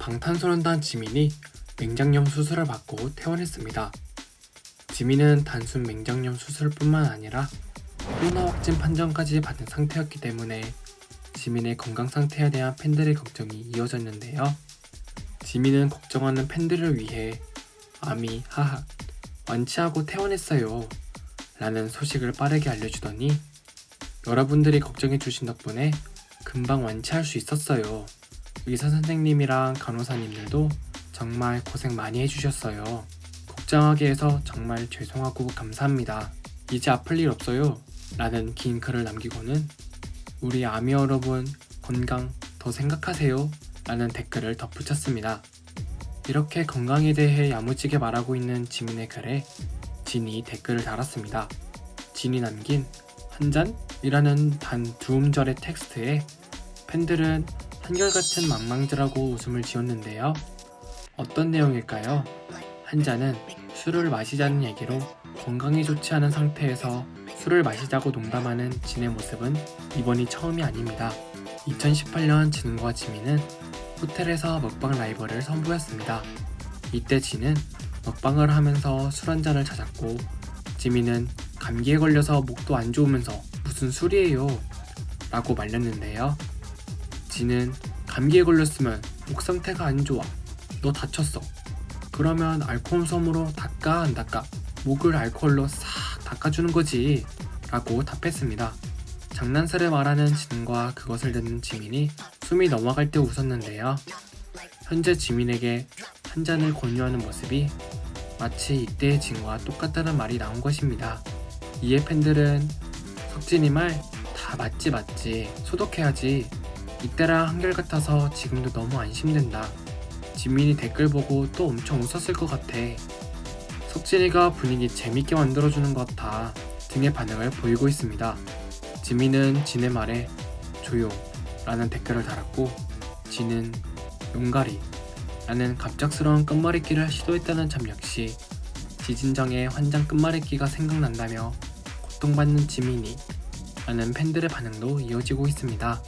방탄소년단 지민이 맹장염 수술을 받고 퇴원했습니다. 지민은 단순 맹장염 수술뿐만 아니라 코로나 확진 판정까지 받은 상태였기 때문에 지민의 건강 상태에 대한 팬들의 걱정이 이어졌는데요. 지민은 걱정하는 팬들을 위해 아미 하하 완치하고 퇴원했어요 라는 소식을 빠르게 알려주더니 여러분들이 걱정해 주신 덕분에 금방 완치할 수 있었어요. 의사 선생님이랑 간호사님들도 정말 고생 많이 해주셨어요. 걱정하게 해서 정말 죄송하고 감사합니다. 이제 아플 일 없어요. 라는 긴 글을 남기고는 우리 아미 여러분 건강 더 생각하세요. 라는 댓글을 덧붙였습니다. 이렇게 건강에 대해 야무지게 말하고 있는 지민의 글에 진이 댓글을 달았습니다. 진이 남긴 한 잔 이라는 단 두 음절의 텍스트에 팬들은 한결같은 망망들하고 웃음을 지었는데요. 어떤 내용일까요? 한 잔은 술을 마시자는 얘기로 건강에 좋지 않은 상태에서 술을 마시자고 농담하는 진의 모습은 이번이 처음이 아닙니다. 2018년 진과 지민은 호텔에서 먹방 라이브를 선보였습니다. 이때 진은 먹방을 하면서 술 한 잔을 찾았고 지민은 감기에 걸려서 목도 안 좋으면서 무슨 술이에요 라고 말렸는데요. 진은 감기에 걸렸으면 목 상태가 안 좋아. 너 다쳤어. 그러면 알코올 솜으로 닦아 안 닦아? 목을 알코올로 싹 닦아주는 거지. 라고 답했습니다. 장난스레 말하는 진과 그것을 듣는 지민이 숨이 넘어갈 때 웃었는데요. 현재 지민에게 한 잔을 권유하는 모습이 마치 이때의 진과 똑같다는 말이 나온 것입니다. 이에 팬들은 석진이 말 다 맞지 맞지 소독해야지 이때랑 한결같아서 지금도 너무 안심된다. 지민이 댓글 보고 또 엄청 웃었을 것 같아. 석진이가 분위기 재밌게 만들어주는 것 같아 등의 반응을 보이고 있습니다. 지민은 진의 말에 조용 라는 댓글을 달았고 진은 용가리 라는 갑작스러운 끝말잇기를 시도했다는 점 역시 지진정의 환장 끝말잇기가 생각난다며 고통받는 지민이 라는 팬들의 반응도 이어지고 있습니다.